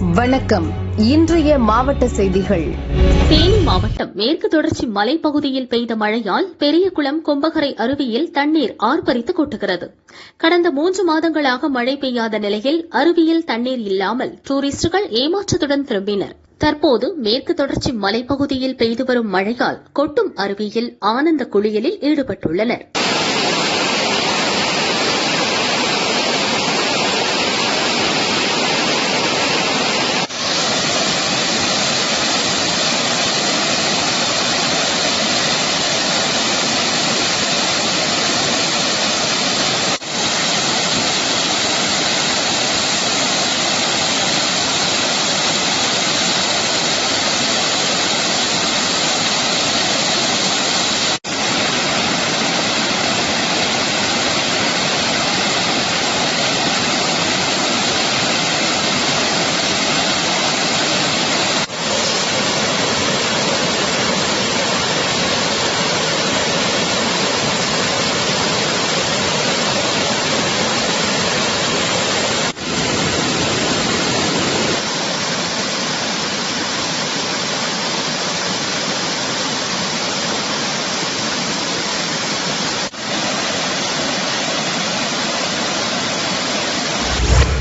வணக்கம். இன்றைய மாவட்ட செய்திகள். தேனி மாவட்டம் மேற்கு தொடர்ச்சி மலைப்பகுதியில் பெய்த மழையால் பெரியகுளம் கும்பகரை அருவியில் தண்ணீர் ஆர்ப்பரித்து கொட்டுகிறது. கடந்த மூன்று மாதங்களாக மழை பெய்யாத நிலையில் அருவியில் தண்ணீர் இல்லாமல் டூரிஸ்டுகள் ஏமாற்றத்துடன் திரும்பினர். தற்போது மேற்கு தொடர்ச்சி மலைப்பகுதியில் பெய்து வரும் மழையால் கொட்டும் அருவியில் ஆனந்த குளியலில் ஈடுபட்டுள்ளனா்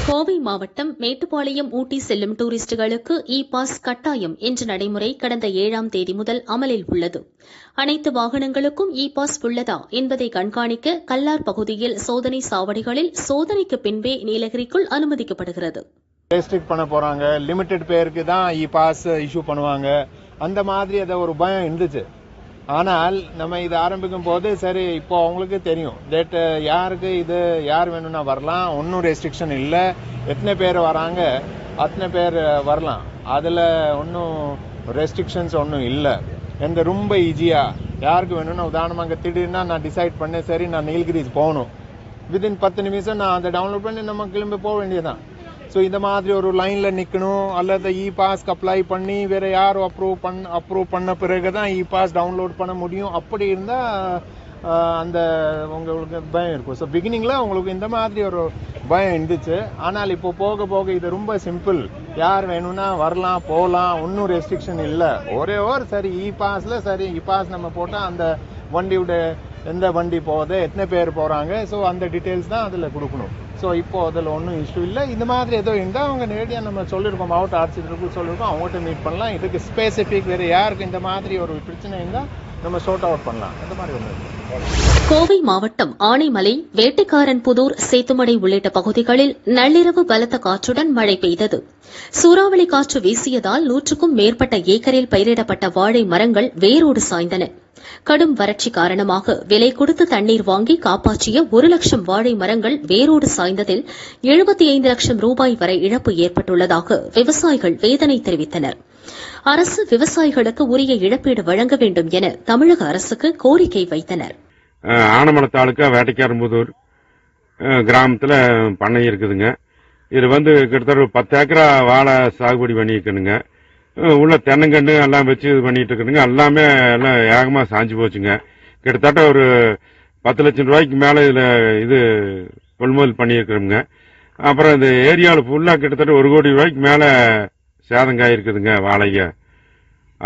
கோவை மாவட்டம் மேட்டுப்பாளையம் ஊட்டி செல்லும் டூரிஸ்டுகளுக்கு இ பாஸ் கட்டாயம் என்ற நடைமுறை கடந்த ஏழாம் தேதி முதல் அமலில் உள்ளது. அனைத்து வாகனங்களுக்கும் இ பாஸ் உள்ளதா என்பதை கண்காணிக்க கல்லார் பகுதியில் சோதனை சாவடிகளில் சோதனைக்கு பின்பே நீலகிரிக்குள் அனுமதிக்கப்படுகிறது. ரெஸ்ட்ரிக்ட் பண்ண போறாங்க. லிமிடெட் பேருக்கு தான் இ பாஸ் இஷ்யூ பண்ணுவாங்க. அந்த மாதிரி அதை ஒரு பயம் இருந்துச்சு. ஆனால் நம்ம இது ஆரம்பிக்கும் போது சரி இப்போ அவங்களுக்கு தெரியும். தட் யாருக்கு இது யார் வேணும்னா வரலாம். ஒன்றும் ரெஸ்ட்ரிக்ஷன் இல்லை. எத்தனை பேர் வராங்க? அத்தனை பேர் வரலாம். அதில் ஒன்றும் ரெஸ்ட்ரிக்ஷன்ஸ் ஒன்றும் இல்லை. எந்த ரொம்ப ஈஸியாக யாருக்கு வேணும்னா உதாரணமாக திடீர்னா நான் டிசைட் பண்ணேன் சரி நான் நீலகிரிஸ் போகணும். வித்தின் பத்து நிமிஷம் நான் அதை டவுன்லோட் பண்ணி நம்ம கிளம்பி போக வேண்டியதுதான். ஸோ இந்த மாதிரி ஒரு லைனில் நிற்கணும் அல்லது இ பாஸ்க்கு அப்ளை பண்ணி வேறு யாரும் அப்ரூவ் பண்ண அப்ரூவ் பண்ண பிறகு தான் இ பாஸ் டவுன்லோட் பண்ண முடியும். அப்படி இருந்தால் அந்த உங்களுக்கு பயம் இருக்கும். ஸோ பிகினிங்கில் உங்களுக்கு இந்த மாதிரி ஒரு பயம் இருந்துச்சு. ஆனால் இப்போ போக போக இது ரொம்ப சிம்பிள் யார் வேணும்னா வரலாம் போகலாம். ஒன்றும் ரெஸ்ட்ரிக்ஷன் இல்லை. ஒரே ஒரு சரி இ பாஸில் சரி. இ பாஸ் நம்ம போட்டால் அந்த வண்டியோட எந்த வண்டி போகுது எத்தனை பேர் போறாங்க ஸோ அந்த டீட்டெயில்ஸ் தான் அதில் கொடுக்கணும். ஸோ இப்போ அதில் ஒன்றும் இஷ்யூ இல்லை. இந்த மாதிரி ஏதோ இருந்தால் அவங்க நேரடியாக நம்ம சொல்லியிருக்கோம் மாவட்ட ஆட்சியர்களுக்கு சொல்லியிருக்கோம் அவங்ககிட்ட மீட் பண்ணலாம். இதுக்கு ஸ்பெசிஃபிக் வேறு யாருக்கு இந்த மாதிரி ஒரு பிரச்சனை இருந்தால் நம்ம ஷோர்ட் அவுட் பண்ணலாம். அந்த மாதிரி ஒன்று கோவை மாவட்டம் ஆனைமலை வேட்டைக்காரன் புதூர் சேத்துமடை உள்ளிட்ட பகுதிகளில் நள்ளிரவு பலத்த காற்றுடன் மழை பெய்தது. சூறாவளி காற்று வீசியதால் நூற்றுக்கும் மேற்பட்ட ஏக்கரில் பயிரிடப்பட்ட வாழை மரங்கள் வேரோடு சாய்ந்தன. கடும் வறட்சி காரணமாக விலை கொடுத்து தண்ணீர் வாங்கி காப்பாற்றிய ஒரு லட்சம் வாழை மரங்கள் வேரோடு சாய்ந்ததில் எழுபத்தி ஐந்து லட்சம் ரூபாய் வரை இழப்பு ஏற்பட்டுள்ளதாக விவசாயிகள் வேதனை தெரிவித்தனர். அரசு விவசாயிகளுக்கு உரிய இழப்பீடு வழங்க வேண்டும் என தமிழக அரசுக்கு கோரிக்கை வைத்தனர். ஆனமன ஆனமலை தாலுக்கா வேட்டைக்காரம்புதூர் கிராமத்தில் கிராமத்துல பண்ணை இருக்குதுங்க. இது வந்து கிட்டத்தட்ட ஒரு பத்து ஏக்கரா வாழை சாகுபடி பண்ணியிருக்கணுங்க உள்ள தென்னங்கன்று எல்லாம் வச்சு இது பண்ணிட்டு இருக்கணுங்க எல்லாமே எல்லாம் ஏகமா சாஞ்சு போச்சுங்க. கிட்டத்தட்ட ஒரு பத்து லட்சம் ரூபாய்க்கு மேல இதுல இது கொள்முதல் பண்ணியிருக்கிறோங்க அப்புறம் இந்த ஏரியாவில் ஃபுல்லா கிட்டத்தட்ட ஒரு கோடி ரூபாய்க்கு மேல சேதங்காய் இருக்குதுங்க வாழைங்க.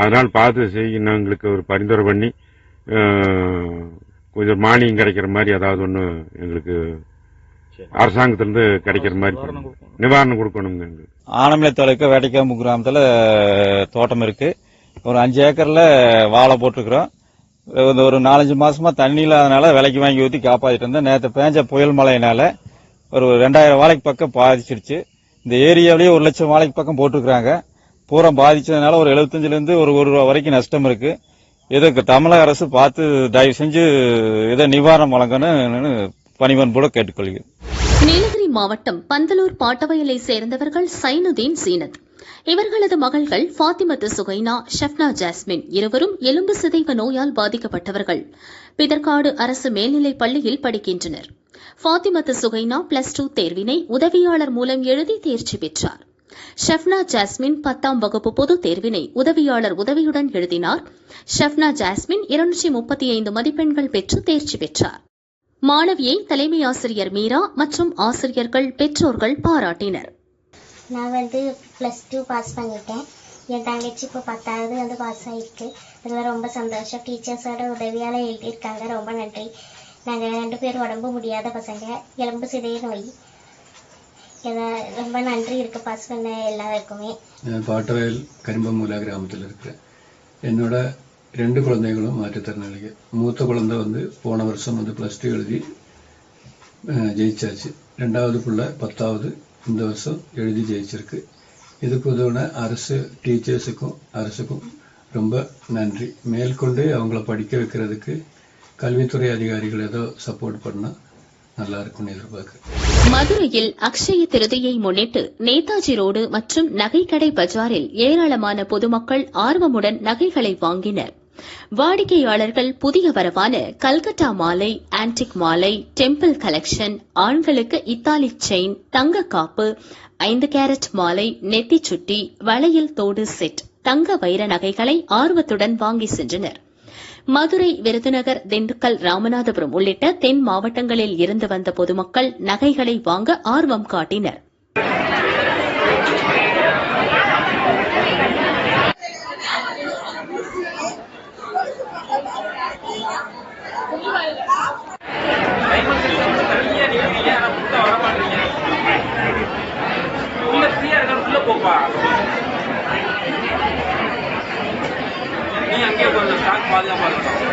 அதனால பார்த்து செய்யணும் எங்களுக்கு ஒரு பரிந்துரை பண்ணி கொஞ்சம் மானியம் கிடைக்கிற மாதிரி ஏதாவது ஒன்று எங்களுக்கு அரசாங்கத்திலிருந்து கிடைக்கிற மாதிரி. நிவாரணம் கொடுக்கணுங்க எங்களுக்கு. ஆனமலை தாலுக்கா வேட்டைக்காம்பு கிராமத்துல தோட்டம் இருக்கு. ஒரு அஞ்சு ஏக்கர்ல வாழை போட்டிருக்கிறோம். இந்த ஒரு நாலஞ்சு மாசமா தண்ணி இல்லாதனால விலைக்கு வாங்கி ஊத்தி காப்பாத்திட்டு இருந்தேன் நேற்று பேஞ்ச புயல் மழையினால ஒரு ரெண்டாயிரம் வாழைக்கு பக்கம் பாதிச்சிருச்சு. இந்த ஏரியாவிலேயே ஒரு லட்சம் வாழைக்கு பக்கம் போட்டிருக்கிறாங்க. பூரா பாதிச்சதுனால ஒரு எழுபத்தஞ்சிலேருந்து ஒரு ஒரு ரூபா வரைக்கும் நஷ்டம் இருக்கு. இதற்கு தமிழக அரசு பார்த்து தயவு செஞ்சு இதை நிவாரணம் வழங்கணும்னு பணிவன்போட கேட்டுக்கொள்கிறேன். நீலகிரி மாவட்டம் பந்தலூர் பாட்டவயலை சேர்ந்தவர்கள் சைனுதீன் சீனத். இவர்களது மகள்கள் ஃபாத்திமத்து சுகைனா ஷப்னா ஜாஸ்மின் இருவரும் எலும்பு சிதைவு நோயால் பாதிக்கப்பட்டவர்கள். பிதற்காடு அரசு மேல்நிலைப் பள்ளியில் படிக்கின்றனர். ஃபாத்திமத்து சுகைனா பிளஸ் டூ தேர்வினை உதவியாளர் மூலம் எழுதி தேர்ச்சி பெற்றார். ஷப்னா ஜாஸ்மின் பத்தாம் வகுப்பு பொதுத் தேர்வினை உதவியாளர் உதவியுடன் எழுதினார். ஷப்னா ஜாஸ்மின் இருநூற்றி முப்பத்தி ஐந்து மதிப்பெண்கள் பெற்று தேர்ச்சி பெற்றார். மாணவியை தலைமை ஆசிரியர் மீரா மற்றும் ஆசிரியர்கள் பெற்றோர்கள் பாராட்டினர். நான் வந்து ப்ளஸ் டூ பாஸ் பண்ணிட்டேன். என் தங்கச்சி இப்போ பத்தாவது வந்து பாஸ் ஆகிருக்கு அதில் ரொம்ப சந்தோஷம். டீச்சர்ஸோட உதவியால் எழுதியிருக்காங்க. ரொம்ப நன்றி. நாங்கள் ரெண்டு பேரும் உடம்பு முடியாத பசங்க. எலும்பு சிதைய நோய். இதை ரொம்ப நன்றி இருக்கு பாஸ் பண்ண எல்லாருக்குமே. பாட்டவயல் கரும்பமூலா கிராமத்தில் இருக்கிறேன் என்னோட ரெண்டு குழந்தைகளும் மாற்றுத்திறனாளிகள். மூத்த குழந்தை வந்து போன வருஷம் வந்து ப்ளஸ் டூ எழுதி ஜெயிச்சாச்சு. ரெண்டாவது பிள்ளை பத்தாவது இந்த வருஷம் எழுதி ஜெயிச்சிருக்கு. இதுக்கு உதவின அரசு டீச்சர்ஸுக்கும் அரசுக்கும் ரொம்ப நன்றி. மேற்கொண்டு அவங்கள படிக்க வைக்கிறதுக்கு கல்வித்துறை அதிகாரிகள் ஏதோ சப்போர்ட் பண்ணால் நல்லா இருக்கும்னு எதிர்பார்க்கு மதுரையில் அக்ஷய திருதியை முன்னிட்டு நேதாஜி ரோடு மற்றும் நகைக்கடை பஜாரில் ஏராளமான பொதுமக்கள் ஆர்வமுடன் நகைகளை வாங்கினர். வாடிக்கையாளர்கள் புதிய வரவான கல்கட்டா மாலை ஆன்டிக் மாலை டெம்பிள் கலெக்ஷன் ஆண்களுக்கு இத்தாலி செயின் தங்க காப்பு ஐந்து கேரட் மாலை நெத்தி சுட்டி வளையல் தோடு செட் தங்க வைர நகைகளை ஆர்வத்துடன் வாங்கி சென்றனர். மதுரை விருதுநகர் திண்டுக்கல் ராமநாதபுரம் உள்ளிட்ட தென் மாவட்டங்களில் இருந்து வந்த பொதுமக்கள் நகைகளை வாங்க ஆர்வம் காட்டினர். உள்ள ஃப்ரீயா இருக்க உள்ள போப்பா நீ அங்கேயே கொஞ்சம் ஸ்டாக் பாதுகாப்பா இருக்கணும்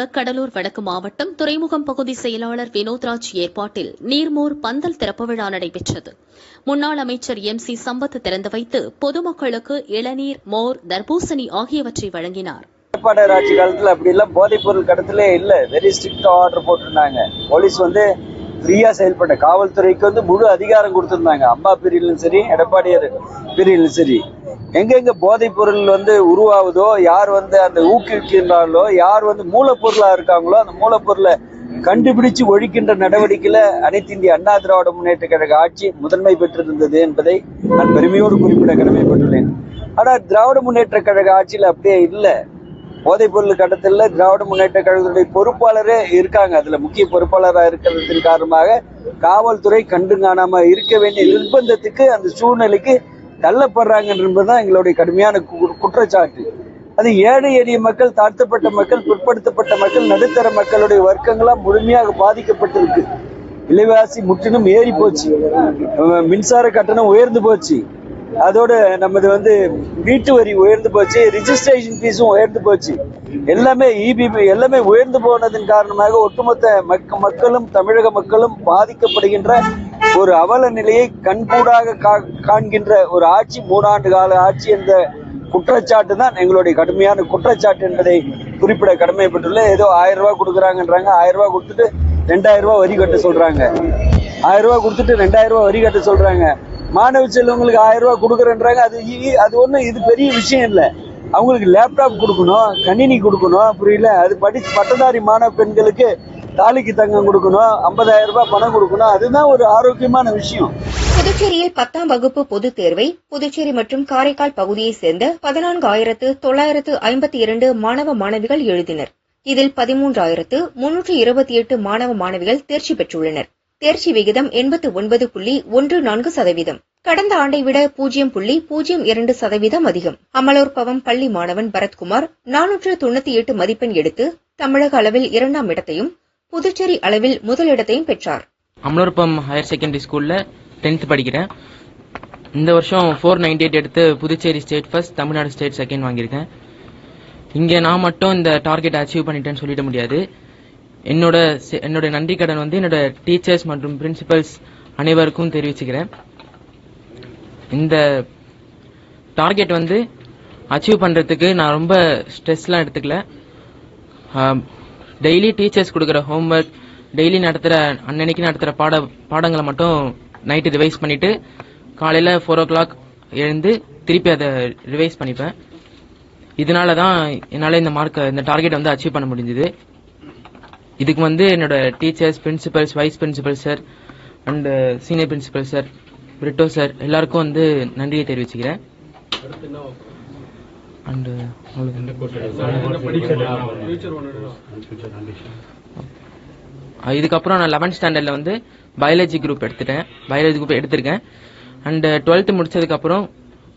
அதிமுக கடலூர் வடக்கு மாவட்டம் துறைமுகம் பகுதி செயலாளர் வினோத்ராஜ் ஏற்பாட்டில் நீர்மோர் பந்தல் திறப்பு விழா நடைபெற்றது. முன்னாள் அமைச்சர் எம் சி சம்பத் திறந்து வைத்து பொதுமக்களுக்கு இளநீர் மோர் தர்பூசணி ஆகியவற்றை வழங்கினார். எடப்பாடியார் ஆட்சி காலத்தில் அப்படி எல்லாம் போதைப் பொருள் கடத்தலே இல்ல. வெரி ஸ்ட்ரிக்ட் ஆர்டர் போட்டிருந்தாங்க. போலீஸ் வந்து ஃப்ரீயா செயல்பட்ட. காவல்துறைக்கு வந்து முழு அதிகாரம் கொடுத்திருந்தாங்க. அம்மா பிரிவிலும் சரி எடப்பாடியார் பிரிவிலும் சரி. எங்கெங்க போதைப் பொருள் வந்து உருவாகுதோ யார் வந்து அந்த ஊக்குவிக்கின்றார்களோ யார் வந்து மூலப்பொருளா இருக்காங்களோ அந்த மூலப்பொருளை கண்டுபிடிச்சு ஒழிக்கின்ற நடவடிக்கையில அனைத்து இந்திய அண்ணா திராவிட முன்னேற்ற கழக ஆட்சி முதன்மை பெற்றிருந்தது என்பதை நான் பெருமையோடு குறிப்பிட கடமைப்பட்டுள்ளேன். ஆனா திராவிட முன்னேற்ற கழக ஆட்சியில் அப்படியே இல்லை. போதைப் பொருள் கடத்தல திராவிட முன்னேற்ற கழகத்துடைய பொறுப்பாளரே இருக்காங்க. அதுல முக்கிய பொறுப்பாளராக இருக்கிறதன் காரணமாக காவல்துறை கண்டு காணாம இருக்க வேண்டிய நிர்பந்தத்துக்கு அந்த சூழ்நிலைக்கு தள்ளப்படுறாங்க என்பதுதான் எங்களுடைய கடுமையான கு- குற்றச்சாட்டு. அது ஏழை எளிய மக்கள் தாழ்த்தப்பட்ட மக்கள் பிற்படுத்தப்பட்ட மக்கள் நடுத்தர மக்களுடைய வர்க்கங்களாம் முழுமையாக பாதிக்கப்பட்டிருக்கு. விலைவாசி முற்றிலும் ஏறி போச்சு. மின்சார கட்டணம் உயர்ந்து போச்சு. அதோட நமது வந்து வீட்டு வரி உயர்ந்து போச்சு ரிஜிஸ்ட்ரேஷன் ஃபீஸும் உயர்ந்து போச்சு. எல்லாமே இபிபி எல்லாமே உயர்ந்து போனதன் காரணமாக ஒட்டுமொத்த மக்க மக்களும் தமிழக மக்களும் பாதிக்கப்படுகின்ற ஒரு அவல நிலையை கண்கூடாக கா- காண்கின்ற ஒரு ஆட்சி மூணாண்டு கால ஆட்சி என்ற குற்றச்சாட்டு தான் எங்களுடைய கடுமையான குற்றச்சாட்டு என்பதை குறிப்பிட கடமைப்பட்டுள்ள ஏதோ ஆயிரம் ரூபாய் கொடுக்குறாங்கன்றாங்க. ஆயிரம் ரூபாய் கொடுத்துட்டு ரெண்டாயிரம் ரூபாய் வரி கட்ட சொல்றாங்க. ஆயிரம் ரூபாய் கொடுத்துட்டு ரெண்டாயிரம் ரூபாய் வரி கட்ட சொல்றாங்க. மாணவ செல்வங்களுக்கு ஆயிரம் ரூபாய் கொடுக்குறேன்றாங்க. அது அது ஒன்றும் இது பெரிய விஷயம் இல்லை. அவங்களுக்கு லேப்டாப் கொடுக்கணும் கணினி கொடுக்கணும் புரியல? அது படிச்சு பட்டதாரி மாணவ பெண்களுக்கு தாலிக்கு தங்கம் கொடுக்கணும் ஐம்பதாயிரம் ரூபாய் பணம் கொடுக்கணும் அதுதான் ஒரு ஆரோக்கியமான விஷயம். புதுச்சேரியில் பத்தாம் வகுப்பு பொதுத் தேர்வை புதுச்சேரி மற்றும் காரைக்கால் பகுதியைச் சேர்ந்த பதினான்காயிரத்து தொள்ளாயிரத்து ஐம்பத்தி இரண்டு மாணவ மாணவிகள் எழுதினர். இதில் பதிமூன்றாயிரத்து முன்னூற்று இருபத்தி எட்டு மாணவ மாணவிகள் தேர்ச்சி பெற்றுள்ளனர். தேர்ச்சி விகிதம் எண்பத்து ஒன்பது புள்ளி ஒன்று நான்கு சதவீதம். கடந்த ஆண்டை விட பூஜ்ஜியம் புள்ளி பூஜ்ஜியம் இரண்டு சதவீதம் அதிகம். அமலோற்பவம் பள்ளி மாணவன் பரத்குமார் நானூற்று தொண்ணூத்தி எட்டு மதிப்பெண் எடுத்து தமிழக அளவில் இரண்டாம் இடத்தையும் புதுச்சேரி அளவில் முதலிடத்தையும் பெற்றார். அமலோர்பம் ஹையர் செகண்டரி ஸ்கூலில் டென்த் படிக்கிறேன். இந்த வருஷம் ஃபோர் நைன்டி எயிட் எடுத்து Puducherry state first Tamil Nadu state second வாங்கியிருக்கேன். இங்கே நான் மட்டும் இந்த டார்கெட் அச்சீவ் பண்ணிட்டேன்னு சொல்லிட முடியாது. என்னோட என்னோட நன்றி கடன் வந்து என்னோட டீச்சர்ஸ் மற்றும் பிரின்சிபல்ஸ் அனைவருக்கும் தெரிவிச்சுக்கிறேன். இந்த டார்கெட் வந்து அச்சீவ் பண்ணுறதுக்கு நான் ரொம்ப ஸ்ட்ரெஸ்லாம் எடுத்துக்கல. டெய்லி டீச்சர்ஸ் கொடுக்குற ஹோம்ஒர்க் டெய்லி நடத்துகிற அன்னன்னைக்கு நடத்துகிற பாட பாடங்களை மட்டும் நைட்டு ரிவைஸ் பண்ணிவிட்டு காலையில் ஃபோர் ஓ கிளாக் எழுந்து திருப்பி அதை ரிவைஸ் பண்ணிப்பேன். இதனால தான் என்னால் இந்த மார்க்கை இந்த டார்கெட் வந்து அச்சீவ் பண்ண முடிஞ்சுது. இதுக்கு வந்து என்னோட teachers principals vice principal sir and senior principal sir Brito sir எல்லாருக்கும் வந்து நன்றியை தெரிவிச்சுக்கிறேன். அண்டு இதுக்கப்புறம் நான் லெவன்த் ஸ்டாண்டர்டில் வந்து பயாலஜி குரூப் எடுத்துட்டேன். பயாலஜி குரூப் எடுத்திருக்கேன். அண்ட் டுவெல்த்து முடிச்சதுக்கப்புறம்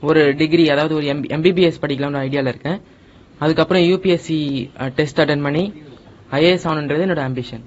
ஒரு டிகிரி அதாவது ஒரு எம் எம்பிபிஎஸ் படிக்கலாம்னு ஐடியாவில் இருக்கேன். அதுக்கப்புறம் யூபிஎஸ்சி டெஸ்ட் அட்டன் பண்ணி ஐஏஎஸ் ஆகணுன்றது என்னோட ஆம்பிஷன்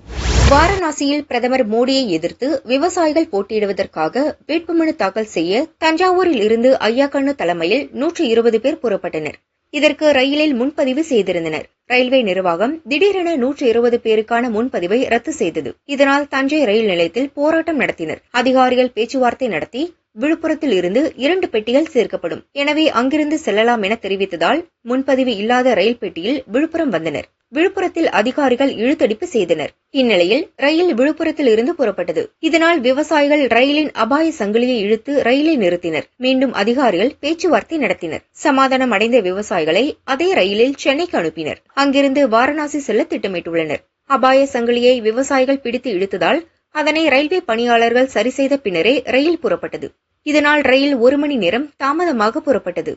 வாரணாசியில் பிரதமர் மோடியை எதிர்த்து விவசாயிகள் போட்டியிடுவதற்காக வேட்புமனு தாக்கல் செய்ய தஞ்சாவூரில் இருந்து ஐயாக்கண்ணு தலைமையில் நூற்று இருபது பேர் புறப்பட்டனர். இதற்கு ரயிலில் முன்பதிவு செய்திருந்தனர். ரயில்வே நிர்வாகம் திடீரென நூற்று இருபது பேருக்கான முன்பதிவை ரத்து செய்தது. இதனால் தஞ்சை ரயில் நிலையத்தில் போராட்டம் நடத்தினர். அதிகாரிகள் பேச்சுவார்த்தை நடத்தி விழுப்புரத்தில் இருந்து இரண்டு பெட்டிகள் சேர்க்கப்படும். எனவே அங்கிருந்து செல்லலாம் என தெரிவித்ததால் முன்பதிவு இல்லாத ரயில் பெட்டியில் விழுப்புரம் வந்தனர். விழுப்புரத்தில் அதிகாரிகள் இழுத்தடிப்பு செய்தனர். இந்நிலையில் ரயில் விழுப்புரத்தில் இருந்து புறப்பட்டது. இதனால் விவசாயிகள் ரயிலின் அபாய சங்கிலியை இழுத்து ரயிலை நிறுத்தினர். மீண்டும் அதிகாரிகள் பேச்சுவார்த்தை நடத்தினர். சமாதானம் அடைந்த விவசாயிகளை அதே ரயிலில் சென்னைக்கு அனுப்பினர். அங்கிருந்து வாரணாசி செல்ல திட்டமிட்டுள்ளனர். அபாய சங்கிலியை விவசாயிகள் பிடித்து இழுத்ததால் அதனை ரயில்வே பணியாளர்கள் சரி செய்த பின்னரே ரயில் புறப்பட்டது. இதனால் ரயில் ஒரு மணி நேரம் தாமதமாக புறப்பட்டது.